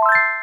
you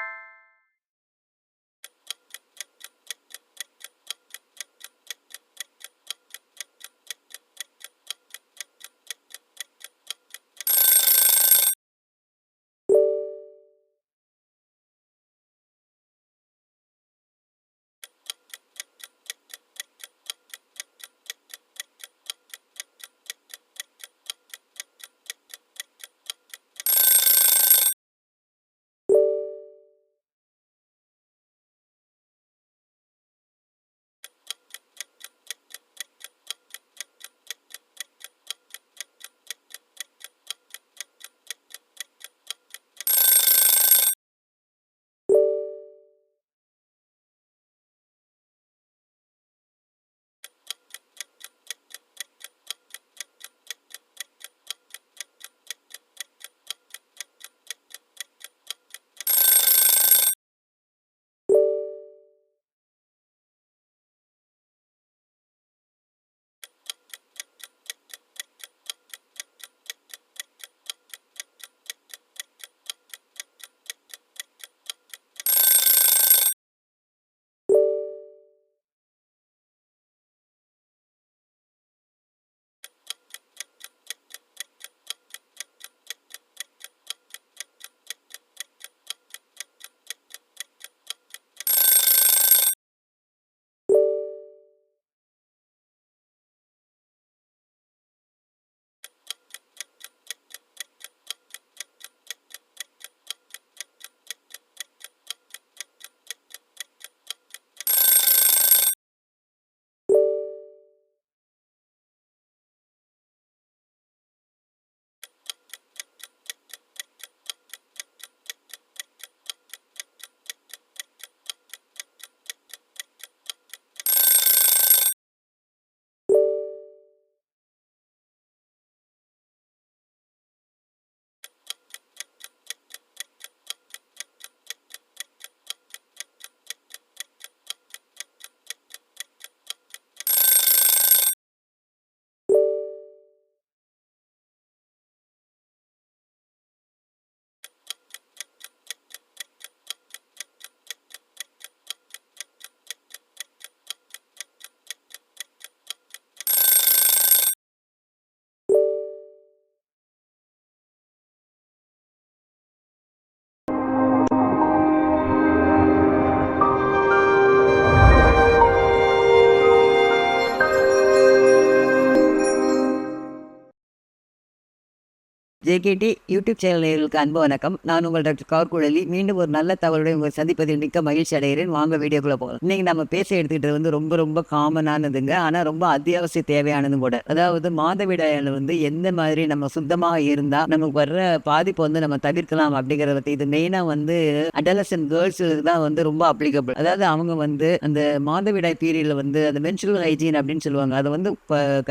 JKD YouTube channel நேர்களுக்கு அன்பு வணக்கம். நான் உங்கள் டாக்டர் கார்குழலி. மீண்டும் ஒரு நல்ல தகவலுடன் உங்களை சந்திப்பதில் மிக்க மகிழ்ச்சி அடைகிறேன். வாங்க வீடியோக்குள்ளே போகலாம். இன்னைக்கு நம்ம பேச எடுத்துக்கிட்டது வந்து ரொம்ப ரொம்ப காமனானதுங்க. ஆனால் ரொம்ப அத்தியாவசிய தேவையானதும் கூட. அதாவது மாதவிடாயில் வந்து எந்த மாதிரி நம்ம சுத்தமாக இருந்தால் நமக்கு வர்ற பாதிப்பு வந்து நம்ம தவிர்க்கலாம் அப்படிங்கிறத பற்றி இது மெயினாக வந்து அடலசன் கேர்ள்ஸுக்கு தான் வந்து ரொம்ப அப்ளிகபிள் அதாவது அவங்க வந்து அந்த மாதவிடாய் பீரியடில் வந்து அந்த மென்சுரல் ஹைஜீன் அப்படின்னு சொல்லுவாங்க. அதை வந்து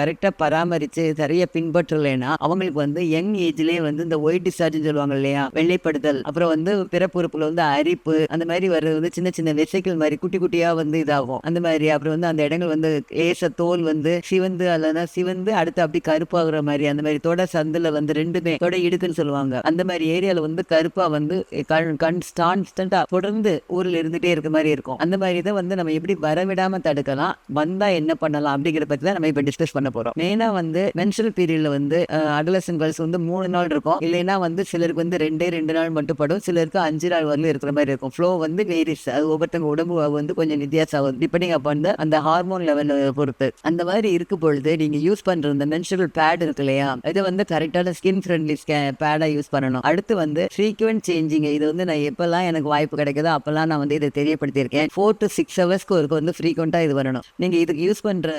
கரெக்டாக பராமரித்து சரியாக பின்பற்றலைன்னா அவங்களுக்கு வந்து யங் ஏஜ்லேயே வந்து இந்த ஒயிட் டிஸ்சார்ஜ் சொல்லுவாங்க இல்லையா? வெள்ளைப்படுதல் அப்புறம் வந்து பிறப்புறுப்புல வந்து அரிப்பு அந்த மாதிரி வர்றது வந்து சின்ன சின்ன வெசைகள் மாதிரி குட்டி குட்டியா வந்து இதாகும். அந்த மாதிரி அப்புறம் வந்து அந்த இடங்கள் வந்து லேச தோல் வந்து சிவந்து அல்லனா சிவந்து அடுத்து அப்படி கருப்பாகிற மாதிரி அந்த மாதிரி தொட சந்தில வந்து ரெண்டுமே தொட இடுக்குன்னு சொல்லுவாங்க. அந்த மாதிரி ஏரியால வந்து கருப்பா வந்து கண் கண் கான்ஸ்டன்டா தொடர்ந்து ஊரில் இருந்துட்டே இருக்க மாதிரி இருக்கும். அந்த மாதிரி இதை வந்து நம்ம எப்படி வரவிடாம தடுக்கலாம்? வந்தா என்ன பண்ணலாம்? அப்படிங்கிற பத்தி தான் நம்ம இப்ப டிஸ்கஸ் பண்ண போறோம். மெயினா வந்து மென்சுரல் பீரியட்ல வந்து அடலசன் கேர்ள்ஸ் வந்து மூணு நாள் இருக்கும். இல்லைன்னா வந்து சிலருக்கு வந்து ரெண்டே ரெண்டு நாள் மட்டும் படும். சிலருக்கு அஞ்சு நாள் வரலும் இருக்கிற மாதிரி இருக்கும். ஃப்ளோ வந்து வேரிஸ் அது ஒவ்வொருத்தங்க உடம்பு வந்து கொஞ்சம் வித்தியாசம் ஆகும் டிபெண்டிங் அப்பான் அந்த ஹார்மோன் லெவல் பொறுத்து. அந்த மாதிரி இருக்கும் பொழுது நீங்க யூஸ் பண்ற இந்த மென்சுரல் பேட் இருக்கு இல்லையா? இதை வந்து கரெக்டான ஸ்கின் ஃப்ரெண்ட்லி பேடா யூஸ் பண்ணணும். அடுத்து வந்து ஃப்ரீக்வெண்ட் சேஞ்சிங் இது வந்து நான் எப்பெல்லாம் எனக்கு வாய்ப்பு கிடைக்குதோ அப்பெல்லாம் நான் வந்து இதை தெரியப்படுத்தியிருக்கேன். ஃபோர் டு சிக்ஸ் ஹவர்ஸ்க்கு ஒரு வந்து ஃப்ரீக்வெண்ட்டாக இது வரணும் நீங்கள் இதுக்கு யூஸ் பண்ணுற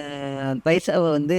பைசாவை வந்து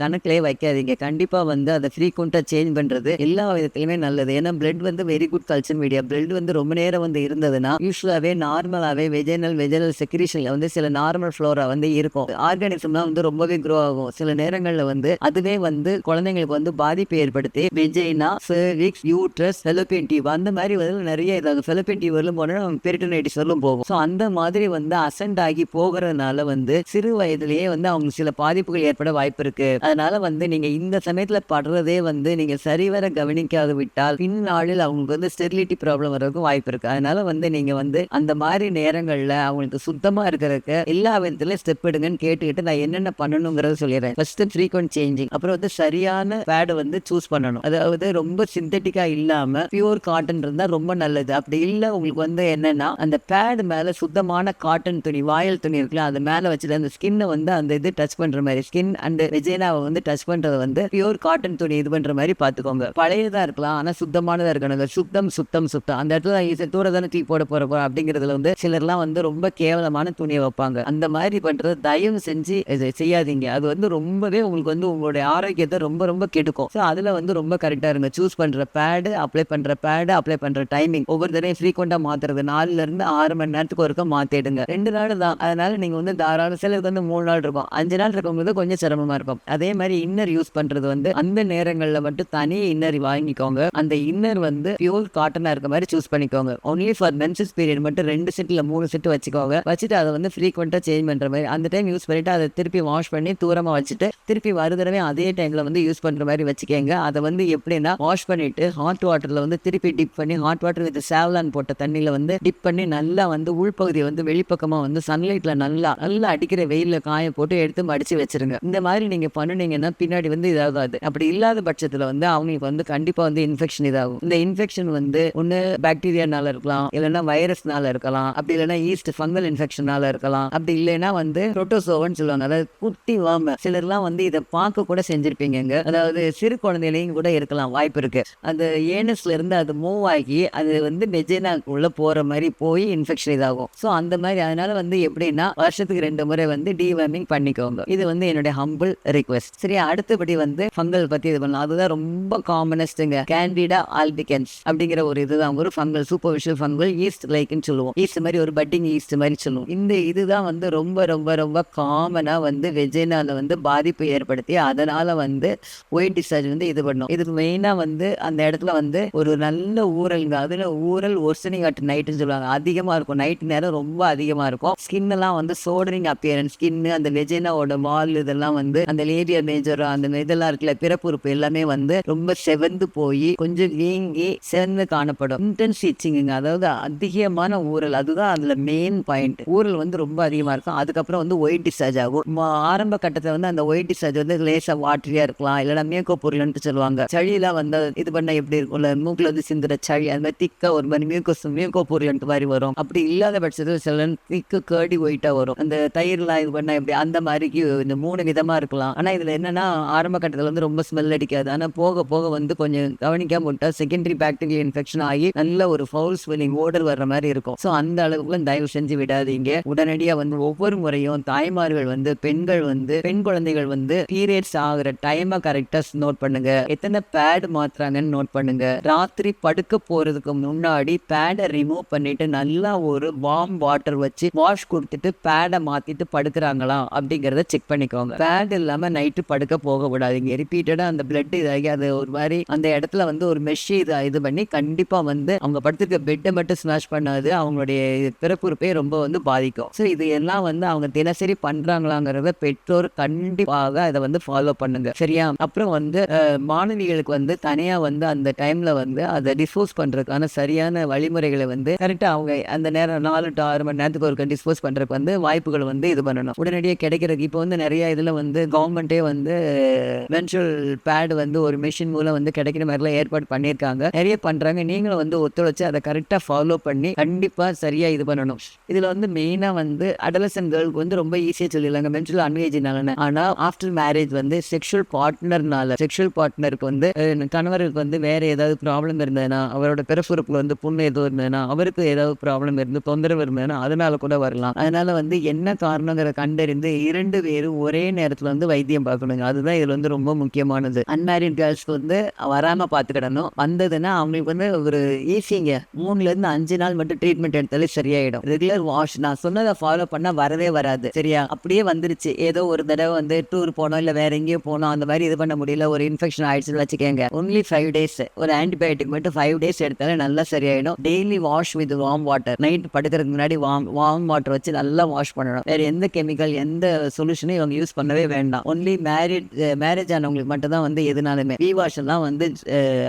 கணக்கிலே வைக்காதீங்க. கண்டிப்பாக வந்து அதை ஃப்ரீக்வெண்ட்டாக சேஞ்ச் பண்ணுறது எல்லா விதத்துலையுமே நல்லது. ஏன்னா பிளட் வந்து very good culture media blood வந்து ரொம்ப நேரம் வந்து இருந்ததுன்னா யூஸ்வலாகவே நார்மலாகவே வெஜனல் வெஜனல் செக்ரீஷனில் வந்து சில நார்மல் ஃப்ளோரா வந்து இருக்கும். ஆர்கானிசம்லாம் வந்து ரொம்பவே க்ரோ ஆகும். சில நேரங்களில் வந்து அதுவே வந்து குழந்தைங்களுக்கு வந்து பாதிப்பு ஏற்படுத்தி vagina cervix uterus fallopian tube அந்த மாதிரி வந்து நிறைய இதாகும் ஃபெலோபியன் டியூப் வரலும் போனால் பெரிட்டனைட்டிஸ் வரலும் போகும். ஸோ அந்த மாதிரி வந்து அசென்ட் ஆகி போகிறதுனால வந்து சிறு வயதிலேயே வந்து அவங்க சில பாதிப்புகள் ஏற்பட வாய்ப்பு இருக்கு அதனால வந்து நீங்க இந்த சமயத்துல படுறதே வந்து நீங்க சரிவர கவனிக்காது விட்டால் பின்னாளில் அவங்களுக்கு வந்து ஸ்டெரிலிட்டி ப்ராப்ளம் வர்றதுக்கும் வாய்ப்பு இருக்கு. அதனால வந்து நீங்க வந்து அந்த மாதிரி நேரங்கள்ல அவங்களுக்கு சுத்தமா இருக்கிறதுக்கு எல்லா விதத்துலயும் ஸ்டெப் எடுங்கன்னு கேட்டுக்கிட்டு நான் என்னென்ன பண்ணணுங்கிறத சொல்லிடுறேன். ஃபர்ஸ்ட் ஃப்ரீக்வெண்ட் சேஞ்சிங் அப்புறம் வந்து சரியான பேடு வந்து சூஸ் பண்ணணும். அதாவது ரொம்ப சிந்தட்டிக்கா இல்லாம பியூர் காட்டன் இருந்தா ரொம்ப நல்லது. அப்படி இல்ல உங்களுக்கு வந்து என்னன்னா அந்த பேடு மேல சுத்தமான காட்டன் துணி வாயல் துணி இருக்குல்ல அது மேல வச்சுட்டு அந்த ஸ்கின்னை வந்து அந்த இது டச் பண்ற மாதிரி ஸ்கின் அண்ட் ரெஜினாவை வந்து டச் பண்றது வந்து பியூர் காட்டன் துணி இது பண்ற மாதிரி பாத்துக்கோங்க பழையதா இருக்கலாம் ஆனா சுத்தமானதா இருக்கணும். சுத்தம் சுத்தம் சுத்தம். அந்த இடத்துல ஈஸி தூர தானே தூக்கி போட போற போறோம் அப்படிங்கிறதுல வந்து சிலர்லாம் வந்து ரொம்ப கேவலமான துணியை வைப்பாங்க. அந்த மாதிரி பண்றது தயவு செஞ்சு செய்யாதீங்க. அது வந்து ரொம்பவே உங்களுக்கு வந்து உங்களுடைய ஆரோக்கியத்தை ரொம்ப ரொம்ப கெடுக்கும். ஸோ அதுல வந்து ரொம்ப கரெக்டா இருங்க. சூஸ் பண்ற பேடு அப்ளை பண்ற பேடு அப்ளை பண்ற டைமிங் ஒவ்வொரு தடையும் ஃப்ரீக்வெண்டா மாத்துறது. நாலுல இருந்து ஆறு மணி நேரத்துக்கு ஒருக்க மாத்திடுங்க. ரெண்டு நாள் தான். அதனால நீங்க வந்து தாராளம் சிலருக்கு வந்து மூணு நாள் இருக்கும். அஞ்சு நாள் இருக்கும்போது கொஞ்சம் சிரமமா இருக்கும். அதே மாதிரி இன்னர் யூஸ் பண்றது வந்து அந்த நேரங்கள்ல மட்டும் தனி இன்னர் வாங்கிக்கோங்க. அந்த இன்னர் வந்து பியூர் காட்டனா இருக்க மாதிரி சூஸ் பண்ணிக்கோங்க. ஒன்லி ஃபார் மென்சஸ் பீரியட் மட்டும் ரெண்டு செட்ல மூணு செட் வச்சுக்கோங்க. வச்சுட்டு அதை வந்து ஃப்ரீக்வெண்டா சேஞ்ச் பண்ற மாதிரி அந்த டைம் யூஸ் பண்ணிட்டு அதை திருப்பி வாஷ் பண்ணி தூரமா வச்சுட்டு திருப்பி வருதடவை அதே டைம்ல வந்து யூஸ் பண்ற மாதிரி வச்சுக்கோங்க. அதை வந்து எப்படின்னா வாஷ் பண்ணிட்டு ஹாட் வாட்டர்ல வந்து திருப்பி டிப் பண்ணி ஹாட் வாட்டர் வித் சேவலான் போட்ட தண்ணியில வந்து டிப் பண்ணி நல்லா வந்து உள்பகுதியை வந்து வெளிப்பக்கமா வந்து சன்லைட்ல நல்லா நல்லா அடிக்கிற வெயிலில் காய போட்டு எடுத்து மடிச்சு வச்சிருங்க. இந்த மாதிரி நீங்க பண்ணுனீங்கன்னா பின்னாடி வந்து இதாகாது. அப்படி இல்லாத பட்சத்துல வந்து அவங்களுக்கு வந்து கண்டிப்பா வந்து இன்ஃபெக்ஷன் இதாகும். இந்த இன்ஃபெக்ஷன் வந்து ஒண்ணு பாக்டீரியானால இருக்கலாம் இல்லைன்னா வைரஸ்னால இருக்கலாம் அப்படி இல்லைன்னா ஈஸ்ட் ஃபங்கல் இன்ஃபெக்ஷனால இருக்கலாம். அப்படி இல்லைன்னா வந்து புரோட்டோசோவன்னு சொல்லுவாங்க. அதாவது குட்டி வாம சிலர்லாம் வந்து இதை பார்க்க கூட செஞ்சிருப்பீங்க அதாவது சிறு குழந்தையிலையும் கூட இருக்கலாம் வாய்ப்பு இருக்கு. அந்த ஏனஸ்ல இருந்து அது மூவ் ஆகி அது வந்து மெஜினாக்குள்ள போற மாதிரி போய் இன்ஃபெக்ஷன் இதாகும். ஸோ அந்த மாதிரி அதனால வந்து எப்படின்னா வருஷத்துக்கு ரெண்டு முறை வந்து டிவார்மிங் பண்ணிக்கோங்க. இது வந்து என்னுடைய ஹம்பிள் ரிக்வெஸ்ட் சரி அடுத்தபடி வந்து ஃபங்கல் பத்தி இது பண்ணலாம். அதுதான் ரொம்ப காமனஸ்ட்டுங்க கேண்டிடா ஆல்பிகன்ஸ் அப்படிங்கிற ஒரு இதுதான். ஒரு ஃபங்கல் சூப்பர்ஃபிஷியல் ஃபங்கல் ஈஸ்ட் லைக்னு சொல்லுவோம். ஈஸ்ட் மாதிரி ஒரு பட்டிங் ஈஸ்ட் மாதிரி சொல்லுவோம். இந்த இதுதான் வந்து ரொம்ப ரொம்ப ரொம்ப காமனா வந்து வெஜினால வந்து பாதிப்பு ஏற்படுத்தி அதனால வந்து ஒயிட் டிஸ்சார்ஜ் வந்து இது பண்ணும். இதுக்கு மெயினா வந்து அந்த இடத்துல வந்து ஒரு நல்ல ஊரல்ங்க அதுல ஊரல் ஒர்சனிங் அட் நைட்டுன்னு சொல்லுவாங்க. அதிகமா இருக்கும். நைட் நேரம் ரொம்ப அதிகமா இருக்கும். ஸ்கின் எல்லாம் வந்து சோடரிங் அப்பியரன்ஸ் ஸ்கின் அந்த வெஜினாவோட வால் இதெல்லாம் வந்து அந்த லேடியா மேஜர் அந்த இதெல்லாம் இருக்குல்ல பிறப்புறுப்பு எல்லாமே வந்து ரொம்ப செவந்து போய் கொஞ்சம் வீங்கி செவந்து காணப்படும். இன்டென்ஸ் இச்சிங்க அதாவது அதிகமான ஊரல் அதுதான் அதுல மெயின் பாயிண்ட் ஊரல் வந்து ரொம்ப அதிகமா இருக்கும். அதுக்கப்புறம் வந்து ஒயிட் டிஸ்சார்ஜ் ஆகும். ஆரம்ப கட்டத்துல வந்து அந்த ஒயிட் டிஸ்சார்ஜ் வந்து லேசா வாட்டரியா இருக்கலாம். இல்லைன்னா மேக்கோ பொருள்னு சொல்லுவாங்க. சளியெல்லாம் வந்து இது பண்ண எப்படி இருக்கும்ல? மூக்குல வந்து சிந்துற சளி. அந்த மாதிரி திக்கா ஒரு மாதிரி மியூக்கோஸ் மியூக்கோ பொருள் மாதிரி வரும். அப்படி இல்லாத பட்சத்தில் சில திக்கு கேடி ஒயிட்டா வரும். அந்த தயிர்லாம் இது பண்ணா எப்படி? அந்த மாதிரிக்கு இந்த மூணு விதமா இருக்கலாம். ஆனா இதுல என்னன்னா ஆரம்ப கட்டத்துல வந்து ரொம்ப ஸ்மெல் அடிக்காது. ஆனா போக போக வந்து கொஞ்சம் கவனிக்காம விட்டா செகண்டரி பாக்டீரியல் இன்ஃபெக்ஷன் ஆகி நல்ல ஒரு ஃபவுல் ஸ்வெல்லிங் ஓடர் வர்ற மாதிரி இருக்கும். ஸோ அந்த அளவுக்கு தயவு செஞ்சு விடாதீங்க. உடனடியா வந்து ஒவ்வொரு முறையும் தாய்மார்கள் வந்து பெண்கள் வந்து பெண் குழந்தைகள் வந்து பீரியட்ஸ் ஆகுற டைமை கரெக்டா நோட் பண்ணுங்க. எத்தனை பேட் மாத்துறாங்கன்னு நோட் பண்ணுங்க. ராத்திரி படுக்க போறதுக்கு முன்னாடி பேடை ரிமூவ் பண்ணிட்டு நல்லா ஒரு வார்ம் வாட்டர் வச்சு வாஷ் கொடுத்துட்டு பேடை மாத்திட்டு படுக்கிறாங்களா அப்படிங்கறத செக் பண்ணிக்கோங்க. பேட் இல்லாம நைட்டு படுக்க போக விடாதீங்க. ரிப்பீட்டடா அந்த பிளட் இதாகி அது ஒரு மாதிரி அந்த இடத்துல வந்து ஒரு மெஷ் இதை இது பண்ணி கண்டிப்பா வந்து அவங்க படுத்திருக்க பெட்டை மட்டும் ஸ்மாஷ் பண்ணாது அவங்களுடைய பிறப்புறுப்பே ரொம்ப வந்து பாதிக்கும். ஸோ இது எல்லாம் வந்து அவங்க தினசரி பண்றாங்களாங்கிறத பெற்றோர் கண்டிப்பாக அதை வந்து ஃபாலோ பண்ணுங்க. சரியா? அப்புறம் வந்து மாணவிகளுக்கு வந்து தனியா வந்து அந்த டைம்ல வந்து அதை டிஸ்போஸ் பண்றதுக்கான சரியான வழிமுறைகளை வந்து கரெக்டாக அவங்க அந்த நேரம் நாலு டு ஆறு மணி நேரத்துக்கு ஒரு டிஸ்போஸ் பண்றதுக்கு வந்து வாய்ப்புகள் வந்து இது பண்ணணும். உடனடியாக கிடைக்கிறதுக்கு இப்போ வந்து நிறைய இதில் வந்து கவர்மெண்ட்டே வந்து மென்சுரல் பேடு வந்து ஒரு மிஷின் மூலம் வந்து கிடைக்கிற மாதிரிலாம் ஏற்பாடு பண்ணியிருக்காங்க. நிறைய பண்ணுறாங்க நீங்களும் வந்து ஒத்துழைச்சு அதை கரெக்டாக ஃபாலோ பண்ணி கண்டிப்பாக சரியாக இது பண்ணணும். இதில் வந்து மெயினாக வந்து அடலசன் கேர்ளுக்கு வந்து ரொம்ப ஈஸியாக சொல்லிடலாங்க. மென்சுரல் அன்வேஜினால ஆனால் ஆஃப்டர் மேரேஜ் வந்து செக்ஷுவல் பார்ட்னர்னால செக்ஷுவல் பார்ட்னருக்கு வந்து கணவருக்கு வந்து வேற ஏதாவது ப்ராப்ளம் இருந்ததுன்னா அவரோட பிறப்புறுப்பில் வந்து புண்ணு எதுவும் இருந்ததுன்னா அவருக்கு ஏதாவது ப்ராப்ளம் இருந்து தொந்தரவு இருந்ததுன்னா அதனால கூட வரலாம். அதனால வந்து என்ன காரணங்கிற கண்டறிந்து இரண்டு பேரும் ஒரே நேரத்துல வந்து வைத்தியம் பார்க்கணுங்க. அதுதான் இதில் வந்து ரொம்ப முக்கியமானது. அன்மேரிட் கேர்ள்ஸ்க்கு வந்து வராம பார்த்துக்கிடணும். வந்ததுன்னா அவங்களுக்கு வந்து ஒரு ஈஸிங்க மூணுல இருந்து அஞ்சு நாள் மட்டும் ட்ரீட்மெண்ட் எடுத்தாலே சரியாயிடும். ரெகுலர் வாஷ் நான் சொன்னதை ஃபாலோ பண்ணால் வரவே வராது. சரியா? அப்படியே வந்துருச்சு. ஏதோ ஒரு தடவை வந்து டூர் போனோம் இல்லை வேற எங்கேயோ போனோம் அந்த மாதிரி இது பண்ண முடியல. ஒரு இன்ஃபெக்ஷன் ஆயிடுச்சுன்னு வச்சுக்கோங்க. ஒன்லி ஃபைவ் டேஸ் ஒரு ஆன்டிபயோட்டிக் மட்டும் ஃபைவ் டேஸ் எடுத்தாலே நல்லா சரியாயிடும். Daily wash with warm water night படுக்கிறதுக்கு முன்னாடி வார்ம் வார்ம் வாட்டர் வச்சு நல்லா வாஷ் பண்ணணும். வேற எந்த கெமிக்கல் எந்த சொல்யூஷன் வாஷ்னு இவங்க யூஸ் பண்ணவே வேண்டாம். ஒன்லி மேரிட் மேரேஜ் ஆனவங்களுக்கு மட்டும் தான் வந்து எதுனாலுமே. வி வாஷ் எல்லாம் வந்து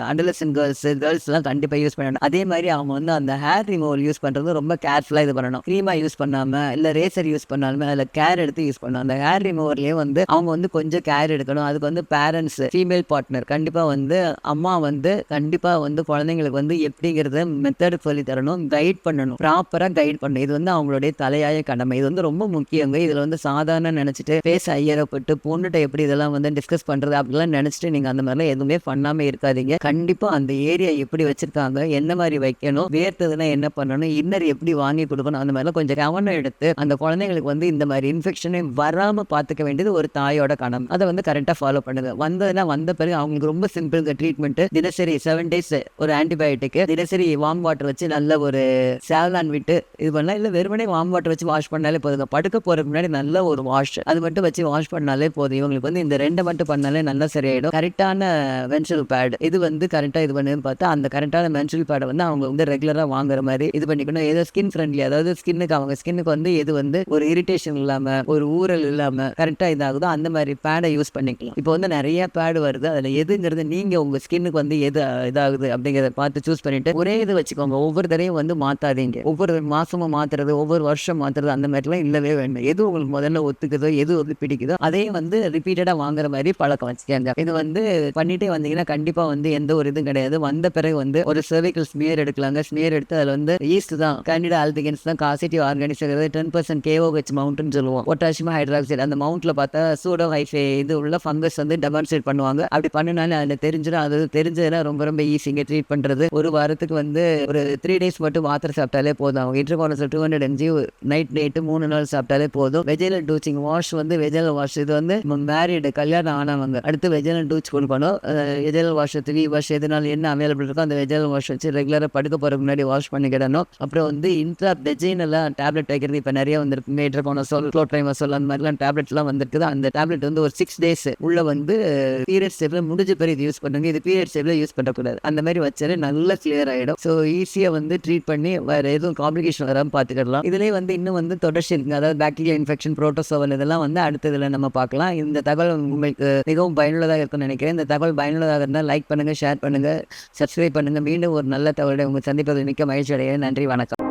அண்டலசன் கேர்ள்ஸ் கேர்ள்ஸ் எல்லாம் கண்டிப்பா யூஸ் பண்ணணும். அதே மாதிரி அவங்க வந்து அந்த ஹேர் ரிமூவல் யூஸ் பண்றது ரொம்ப கேர்ஃபுல்லா இது பண்ணணும். க்ரீமா யூஸ் பண்ணாம இல்ல ரேசர் யூஸ் பண்ணாலுமே அதுல கேர் எடுத்து யூஸ் பண்ணணும். அந்த ஹேர் ரிமூவர்லயே வந்து அவங்க வந்து கொஞ்சம் கேர் எடுக்கணும். அதுக்கு வந்து பேரண்ட்ஸ் ஃபீமேல் பார்ட்னர் கண்டிப்பா வந்து அம்மா வந்து கண்டிப்பா வந்து குழந்தைங்களுக்கு வந்து எப்படிங்கிறத மெத்தட் சொல்லி தரணும் கைட் பண்ணணும். ப்ராப்பரா கைட் பண்ணணும். இது வந்து அவங்களுடைய தலையாய கடமை. இது வந்து ரொம்ப முக்கியங்க. இதுல வந்து சாதாரண நினைச்சிட்டு பேச ஐயரப்பட்டு பொண்ணுகிட்ட எப்படி இதெல்லாம் வந்து டிஸ்கஸ் பண்றது அப்படிலாம் நினைச்சிட்டு நீங்க அந்த மாதிரிலாம் எதுவுமே பண்ணாம இருக்காதீங்க. கண்டிப்பா அந்த ஏரியா எப்படி வச்சிருக்காங்க என்ன மாதிரி வைக்கணும் வேர்த்ததுன்னா என்ன பண்ணணும் இன்னர் எப்படி வாங்கி கொடுக்கணும் அந்த மாதிரிலாம் கொஞ்சம் கவனம் எடுத்து அந்த குழந்தைங்களுக்கு வந்து இந்த மாதிரி இன்ஃபெக்ஷனே வராம பாத்துக்க வேண்டியது ஒரு தாயோட கணம் அதை வந்து கரெக்டா ஃபாலோ பண்ணுங்க. வந்ததுன்னா வந்த பிறகு அவங்களுக்கு ரொம்ப சிம்பிள் இந்த ட்ரீட்மெண்ட் தினசரி செவன் டேஸ் ஒரு ஆன்டிபயோட்டிக் தினசரி வார்ம் வாட்டர் வச்சு நல்ல ஒரு சேவலான் விட்டு இது பண்ணலாம். இல்ல வெறுமனே வார்ம் வாட்டர் வச்சு வாஷ் பண்ணாலே போதுங்க. படுக்க போறதுக்கு முன்னாடி நல்ல ஒரு வாஷ் அது மட்டும் வச்சு வாஷ் பண்ணாலே போதும். இவங்களுக்கு வந்து இந்த ரெண்டை மட்டும் பண்ணாலே நல்லா சரியாயிடும். கரெக்டான மென்சுரல் பேட் இது வந்து கரெக்டாக இது பண்ணுன்னு பார்த்தா அந்த கரெக்டான மென்சுரல் பேடை வந்து அவங்க வந்து ரெகுலராக வாங்குற மாதிரி இது பண்ணிக்கணும். ஏதோ ஸ்கின் ஃப்ரெண்ட்லி அதாவது ஸ்கின்னுக்கு அவங்க ஸ்கின்னுக்கு வந்து எது வந்து ஒரு இரிட்டேஷன் இல்லாமல் ஒரு ஊறல் இல்லாமல் கரெக்டாக இதாகுதோ அந்த மாதிரி பேடை யூஸ் பண்ணிக்கலாம். இப்போ வந்து நிறைய பேடு வருது. அதில் எதுங்கிறது நீங்கள் உங்கள் ஸ்கின்னுக்கு வந்து எது இதாகுது அப்படிங்கிறத பார்த்து சூஸ் பண்ணிட்டு ஒரே இது வச்சுக்கோங்க. ஒவ்வொரு தடையும் வந்து மாற்றாதீங்க ஒவ்வொரு மாசமும் மாற்றுறது ஒவ்வொரு வருஷம் மாற்றுறது அந்த மாதிரிலாம் இல்லவே வேண்டாம். எது உங்களுக்கு முதல்ல ஒத்துக்குதோ எது வந்து பிடிக்குதோ அதையும் வந்து ரிப்பீட்டடா வாங்குற மாதிரி பழக்கம் வச்சுக்கோங்க. இது வந்து பண்ணிட்டே வந்தீங்கன்னா கண்டிப்பா வந்து எந்த ஒரு இதுவும் கிடையாது. வந்த பிறகு வந்து ஒரு சர்வைக்கல் ஸ்மியர் எடுக்கலாங்க. ஸ்மியர் எடுத்து அதுல வந்து ஈஸ்ட் தான் கேண்டிடா ஆல்பிகன்ஸ் தான் causative organics ten percent KOH மவுண்ட்னு சொல்லுவோம். பொட்டாசியம் ஹைட்ராக்சைடு அந்த மவுண்ட்ல பார்த்தா சூடோ ஹைஃபே இது உள்ள ஃபங்கஸ் வந்து டெமான்ஸ்ட்ரேட் பண்ணுவாங்க. அப்படி பண்ணினாலும் அதில் தெரிஞ்சிடும். அது தெரிஞ்சதுன்னா ரொம்ப ரொம்ப ஈஸிங்க ட்ரீட் பண்றது. ஒரு வாரத்துக்கு வந்து ஒரு த்ரீ டேஸ் மட்டும் மாத்திரை சாப்பிட்டாலே போதும். அவங்க இன்டர்கோனஸ் two hundred MG night night மூணு நாள் சாப்பிட்டாலே போதும். வெஜிடல் டூச்சிங் வாஷ் வந்து வெஜிடல் வாஷ். இது வந்து மேரிடு கல்யாணம் ஆனவங்க. அடுத்து வெஜிடல் டூச் கொடுக்கணும் வெஜிடல் வாஷ் த்ரீ வாஷ் எதுனாலும் என்ன அவைலபிள் இருக்கோ அந்த வெஜிடல் வாஷ் வச்சு ரெகுலராக படுக்க போகிறதுக்கு முன்னாடி வாஷ் பண்ணிக்கிடணும் அப்புறம் வந்து இன்ட்ரா எல்லாம் டேப்லெட் வைக்கிறது இப்போ நிறைய வந்துருக்கு. மேட்ரு போன சொல் க்ளோட்ரைமசோல் அந்த மாதிரிலாம் டேப்லெட்லாம் வந்திருக்குது. அந்த டேப்லெட் வந்து ஒரு சிக்ஸ் டேஸ் உள்ள வந்து பீரியட் ஸ்டெப்ல முடிஞ்ச பிறகு இது யூஸ் பண்ணுங்க. இது பீரியட் ஸ்டெப்ல யூஸ் பண்ணக்கூடாது. அந்த மாதிரி வச்சாலே நல்லா கிளியர் ஆகிடும் ஸோ ஈஸியாக வந்து ட்ரீட் பண்ணி வேற எதுவும் காம்ப்ளிகேஷன் வராமல் பார்த்துக்கலாம் இதுலேயே வந்து இன்னும் வந்து தொடர்ச்சி இருக்குங்க அதாவது பாக்டீரியா இன்ஃபெக்ஷன் ப்ரோட்டோசோவல் இதெல்லாம் வந்து அடுத்ததில் நம்ம பார்க்கலாம் இந்த தகவல் உங்களுக்கு மிகவும் பயனுள்ளதாக இருக்கும்னு நினைக்கிறேன். இந்த தகவல் பயனுள்ளதாக இருந்தால் லைக் பண்ணுங்கள் ஷேர் பண்ணுங்கள் சப்ஸ்கிரைப் பண்ணுங்கள் மீண்டும் ஒரு நல்ல தகவலை உங்கள் சந்திப்பது மிக்க மகிழ்ச்சி அடைகிறேன் நன்றி வணக்கம்.